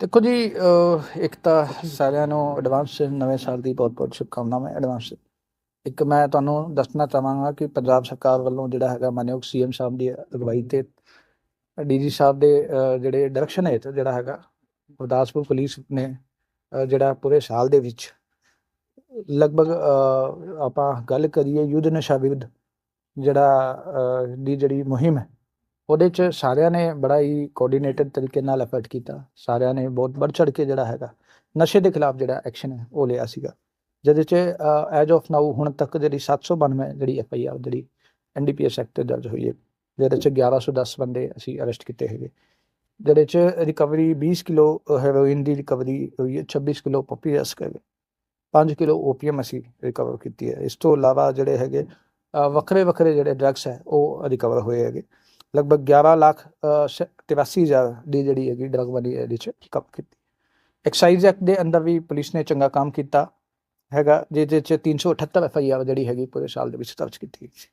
ਦੇਖੋ ਜੀ ਇੱਕ ਤਾਂ ਸਾਰਿਆਂ ਨੂੰ ਐਡਵਾਂਸ ਨਵੇਂ ਸਾਲ ਦੀ ਬਹੁਤ-ਬਹੁਤ ਸ਼ੁਭਕਾਮਨਾਵਾਂ ਐਡਵਾਂਸ ਇੱਕ ਮੈਂ ਤੁਹਾਨੂੰ ਦੱਸਣਾ ਚਾਹਾਂਗਾ ਕਿ ਪੰਜਾਬ ਸਰਕਾਰ ਵੱਲੋਂ ਜਿਹੜਾ ਹੈਗਾ ਮਾਨਯੋਗ ਸੀਐਮ ਸਾਹਿਬ ਦੀ ਅਗਵਾਈ ਤੇ ਡੀਜੀ ਸਾਹਿਬ ਦੇ ਜਿਹੜੇ ਡਾਇਰੈਕਸ਼ਨ ਹੈ ਜਿਹੜਾ ਹੈਗਾ ਗੁਰਦਾਸਪੁਰ ਪੁਲਿਸ ਨੇ ਜਿਹੜਾ ਪੂਰੇ ਸਾਲ ਦੇ ਵਿੱਚ ਲਗਭਗ ਆਪਾਂ ਗੱਲ ਕਰੀਏ ਯੁੱਧ ਨਸ਼ਾ ਵਿਰੁੱਧ ਜਿਹੜਾ ਦੀ ਜਿਹੜੀ ਮੁਹਿੰਮ ਹੈ ਉਹਦੇ ਚ ਸਾਰਿਆਂ ਨੇ ਬੜਾ ਹੀ ਕੋਆਰਡੀਨੇਟਡ ਤਰੀਕੇ ਨਾਲ ਐਫਰਟ ਕੀਤਾ। ਸਾਰਿਆਂ ਨੇ ਬਹੁਤ ਵੱਧ ਚੜ ਕੇ ਜਿਹੜਾ ਹੈਗਾ, ਨਸ਼ੇ ਦੇ ਖਿਲਾਫ ਜਿਹੜਾ ਐਕਸ਼ਨ ਹੈ ਉਹ ਲਿਆ ਸੀਗਾ। ਜਿਹਦੇ ਚ ਐਜ ਆਫ ਨਾਊ ਹੁਣ ਤੱਕ ਜਿਹੜੀ 792 ਜਿਹੜੀ ਐਫ ਆਈ ਆਰ ਜਿਹੜੀ ਐਨਡੀਪੀਐਸ ਐਕਟ ਤੇ ਦਰਜ ਹੋਈ ਹੈ, ਜਿਹਦੇ ਚ 1110 ਬੰਦੇ ਅਸੀਂ ਅਰੈਸਟ ਕੀਤੇ ਹੈਗੇ। ਜਿਹਦੇ ਚ ਰਿਕਵਰੀ 20 ਕਿਲੋ ਹੈਰੋਇਨ ਦੀ ਰਿਕਵਰੀ ਹੋਈ ਹੈ 26 ਕਿਲੋ ਪੱਪੀ ਰਸ ਕਰ 5 ਕਿਲੋ ਓਪੀਐਮ ਅਸੀਂ ਰਿਕਵਰ ਕੀਤੀ ਹੈ। ਇਸ ਤੋਂ ਇਲਾਵਾ ਜਿਹੜੇ ਹੈਗੇ ਵੱਖਰੇ ਵੱਖਰੇ ਜਿਹੜੇ ਡਰੱਗਸ ਹੈ, ਉਹ ਰਿਕਵਰ ਹੋਏ ਹੈਗੇ। ਲਗਭਗ 11 ਲੱਖ ਅ, ਸ- 83 ਹਜ਼ਾਰ ਦੀ ਜਿਹੜੀ ਹੈਗੀ ਡਰਗ ਵਾਲੀ ਇਹਦੇ ਚ ਕਪ ਕੀਤੀ। ਐਕਸਾਈਜ਼ ਐਕਟ ਦੇ ਅੰਦਰ ਵੀ ਪੁਲਿਸ ਨੇ ਚੰਗਾ ਕੰਮ ਕੀਤਾ। ਹੈਗਾ ਜਿਹਦੇ ਚ 378 ਐਫ ਆਈ ਆਰ ਜਿਹੜੀ ਹੈਗੀ ਪੂਰੇ ਸਾਲ ਦੇ ਵਿੱਚ ਦਰਜ ਕੀਤੀ ਗਈ ਸੀ।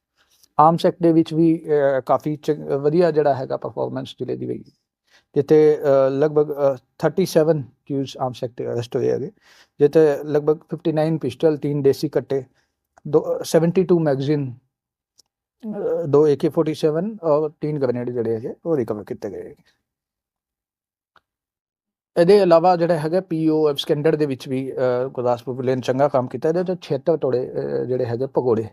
ਆਰਮਸ ਐਕਟ ਦੇ ਵਿੱਚ ਵੀ ਕਾਫੀ ਚੰਗ- ਵਧੀਆ ਜਿਹੜਾ ਹੈਗਾ ਪਰਫਾਰਮੈਂਸ ਜ਼ਿਲ੍ਹੇ ਦੀ ਹੋਈ ਜਿੱਥੇ ਲਗਭਗ ਅ, 37 ਕਿਊਜ਼ ਆਰਮਸ ਐਕਟ ਅਰੈਸਟ ਹੋਏ ਹੈਗੇ। ਜਿੱਥੇ ਲਗਭਗ 59 ਪਿਸਟਲ 3 ਦੇਸੀ ਕੱਟੇ ਦੋ 72 ਮੈਗਜ਼ੀਨ ਦੋ AK47 ਔਰ ਤਿੰਨ ਗ੍ਰੇਨੇਡ ਜਿਹੜੇ ਹੈਗੇ, ਉਹ ਰਿਕਵਰ ਕੀਤੇ ਗਏ ਇਹਦੇ ਇਲਾਵਾ ਜਿਹੜਾ ਹੈਗਾ ਪੀਓ ਸਟੈਂਡਰਡ ਦੇ ਵਿੱਚ ਵੀ ਗੁਰਦਾਸਪੁਰ ਪੁਲਿਸ ਚੰਗਾ ਕੰਮ ਕੀਤਾ। ਇਹਦੇ ਵਿੱਚ 76 ਤੋੜੇ ਜਿਹੜੇ ਹੈਗੇ ਭਗੋੜੇ,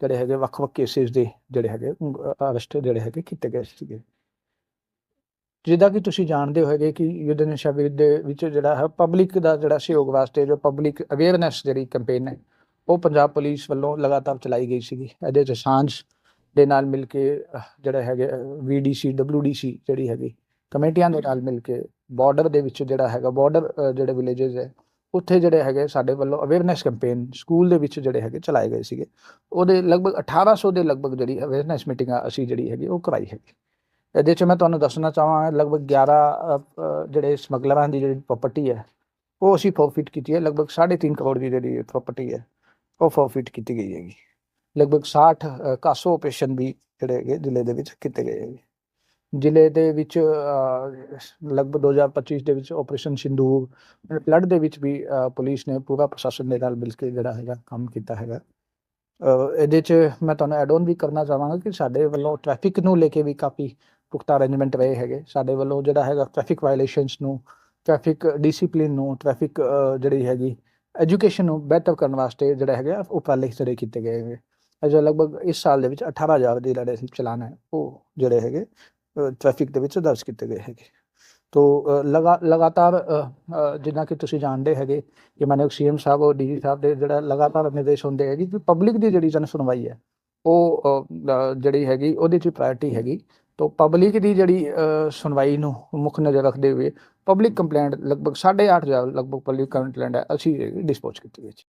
ਜਿਹੜੇ ਹੈਗੇ ਵੱਖ-ਵੱਖ ਕੇਸਿਸ ਦੇ ਜਿਹੜੇ ਹੈਗੇ ਅਰੈਸਟ ਜਿਹੜੇ ਹੈਗੇ ਕੀਤੇ ਗਏ ਸੀਗੇ। ਜਿੱਦਾਂ ਕਿ ਤੁਸੀਂ ਜਾਣਦੇ ਹੋਗੇ ਕਿ ਯੁੱਧ ਨਸ਼ਾ ਵਿਰੁੱਧ ਦੇ ਵਿੱਚ ਜਿਹੜਾ ਹੈ ਪਬਲਿਕ ਦਾ ਜਿਹੜਾ ਸਹਿਯੋਗ ਵਾਸਤੇ ਜੋ ਪਬਲਿਕ ਅਵੇਅਰਨੈਸ ਜਿਹੜੀ ਕੈਂਪੇਨ ਹੈ, ਉਹ ਪੰਜਾਬ ਪੁਲਿਸ ਵੱਲੋਂ ਲਗਾਤਾਰ ਚਲਾਈ ਗਈ ਸੀਗੀ। ਇਹਦੇ ਚ ਸਾਂਝ ਦੇ ਨਾਲ ਮਿਲ ਕੇ ਅਹ, ਜਿਹੜੇ ਹੈਗੇ ਵੀਡੀਸੀ ਡਬਲਯੂਡੀਸੀ ਜਿਹੜੀ ਹੈਗੀ ਕਮੇਟੀਆਂ ਦੇ ਨਾਲ ਮਿਲ ਕੇ ਬਾਰਡਰ ਦੇ ਵਿੱਚ ਜਿਹੜਾ ਹੈਗਾ ਬਾਰਡਰ ਜਿਹੜੇ ਵਿਲੇजेस ਹੈ ਉੱਥੇ ਜਿਹੜੇ ਹੈਗੇ ਸਾਡੇ ਵੱਲੋਂ ਅਵੇਅਰਨੈਸ ਕੈਂਪੇਨ ਸਕੂਲ ਦੇ ਵਿੱਚ ਜਿਹੜੇ ਹੈਗੇ ਚਲਾਏ ਗਏ ਸੀਗੇ। ਉਹਦੇ ਲਗਭਗ 1800 ਦੇ ਲਗਭਗ ਜਿਹੜੀ ਅਵੇਅਰਨੈਸ ਮੀਟਿੰਗਾਂ ਅਸੀਂ ਜਿਹੜੀ ਹੈਗੀ ਉਹ ਕਰਾਈ ਹੈਗੀ। ਇਹਦੇ ਚ ਮੈਂ ਤੁਹਾਨੂੰ ਦੱਸਣਾ ਚਾਹਾਂਗਾ ਲਗਭਗ 11 ਜਿਹੜੇ ਸਮਗਲਰਾਂ ਦੀ ਜਿਹੜੀ ਪ੍ਰਾਪਰਟੀ ਹੈ ਉਹ ਅਸੀਂ ਫੋਰਫਿਟ ਕੀਤੀ ਹੈ ਲਗਭਗ 3.5 ਕਰੋੜ ਦੀ ਜਿਹੜੀ ਪ੍ਰਾਪਰਟੀ ਹੈ ਉਹ ਫੋਰਫਿਟ ਕੀਤੀ ਗਈ ਹੈਗੀ। ਲਗਭਗ 60 ਕਾਸੋ ਆਪਰੇਸ਼ਨ ਵੀ ਜਿਹੜੇ ਹੈਗੇ ਜ਼ਿਲ੍ਹੇ ਦੇ ਵਿੱਚ ਕੀਤੇ ਗਏ ਹੈਗੇ। ਜ਼ਿਲ੍ਹੇ ਦੇ ਵਿੱਚ ਅ, ਲਗਭਗ 2025 ਦੇ ਵਿੱਚ ਆਪਰੇਸ਼ਨ ਸਿੰਦੂਰ ਫਲੱਡ ਦੇ ਵਿੱਚ ਵੀ ਪੁਲਿਸ ਨੇ ਪੂਰਾ ਪ੍ਰਸ਼ਾਸਨ ਦੇ ਨਾਲ ਮਿਲ ਕੇ ਜਿਹੜਾ ਹੈਗਾ ਕੰਮ ਕੀਤਾ ਹੈਗਾ। ਇਹਦੇ ਚ ਮੈਂ ਤੁਹਾਨੂੰ ਐਡ ਔਨ ਵੀ ਕਰਨਾ ਚਾਹਾਂਗਾ ਕਿ ਸਾਡੇ ਵੱਲੋਂ ਟ੍ਰੈਫਿਕ ਨੂੰ ਲੈ ਕੇ ਵੀ ਕਾਫੀ ਪੁਖਤਾ ਅਰੇਂਜਮੈਂਟ ਰਹੇ ਹੈਗੇ। ਸਾਡੇ ਵੱਲੋਂ ਜਿਹੜਾ ਹੈਗਾ ਟ੍ਰੈਫਿਕ ਵਾਇਲੇਸ਼ਨਸ ਨੂੰ ਟ੍ਰੈਫਿਕ ਡਿਸਪਲਿਨ ਨੂੰ ਟ੍ਰੈਫਿਕ ਜਿਹੜੀ ਹੈਗੀ ਐਜੂਕੇਸ਼ਨ ਨੂੰ ਬਿਹਤਰ ਕਰਨ ਵਾਸਤੇ ਜਿਹੜਾ ਹੈਗਾ ਉਪਰਾਲੇ ਜਿਹੜੇ ਕੀਤੇ ਗਏ ਹੈਗੇ। ਅਜਾ ਲਗਭਗ ਇਸ ਸਾਲ ਦੇ ਵਿੱਚ 18000 ਦੇ ਜਿਹੜੇ ਚਲਾਨ ਹੈ। ਉਹ ਜਿਹੜੇ ਹੈਗੇ ਟ੍ਰੈਫਿਕ ਦੇ ਵਿੱਚ ਦਰਜ ਕੀਤੇ ਗਏ ਹੈਗੇ। ਤੋ ਲਗਾ ਲਗਾਤਾਰ ਅ, ਜਿੱਦਾਂ ਕਿ ਤੁਸੀਂ ਜਾਣਦੇ ਹੈਗੇ ਕਿ ਮਾਨਯੋਗ ਸੀਐਮ ਸਾਹਿਬ ਔਰ ਡੀਜੀ ਸਾਹਿਬ ਦੇ ਜਿਹੜਾ ਲਗਾਤਾਰ ਨਿਰਦੇਸ਼ ਹੁੰਦੇ ਹੈਗੇ ਕਿ ਪਬਲਿਕ ਦੀ ਜਿਹੜੀ ਜਨ ਸੁਣਵਾਈ ਹੈ ਉਹ ਜਿਹੜੀ ਹੈਗੀ ਉਹਦੇ 'ਚ ਪ੍ਰਾਇੋਰਟੀ ਹੈਗੀ। ਤੋ ਪਬਲਿਕ ਦੀ ਜਿਹੜੀ ਸੁਣਵਾਈ ਨੂੰ ਮੁੱਖ ਨਜ਼ਰ ਰੱਖਦੇ ਹੋਏ ਪਬਲਿਕ ਕੰਪਲੇਂਟ ਲਗਭਗ 8.5 ਹਜ਼ਾਰ ਲਗਭਗ ਪਬਲਿਕ ਕੰਪਲੇਂਟ ਹੈ ਅਸੀਂ ਡਿਸਪੋਜ਼ ਕੀਤੀ ਗਈ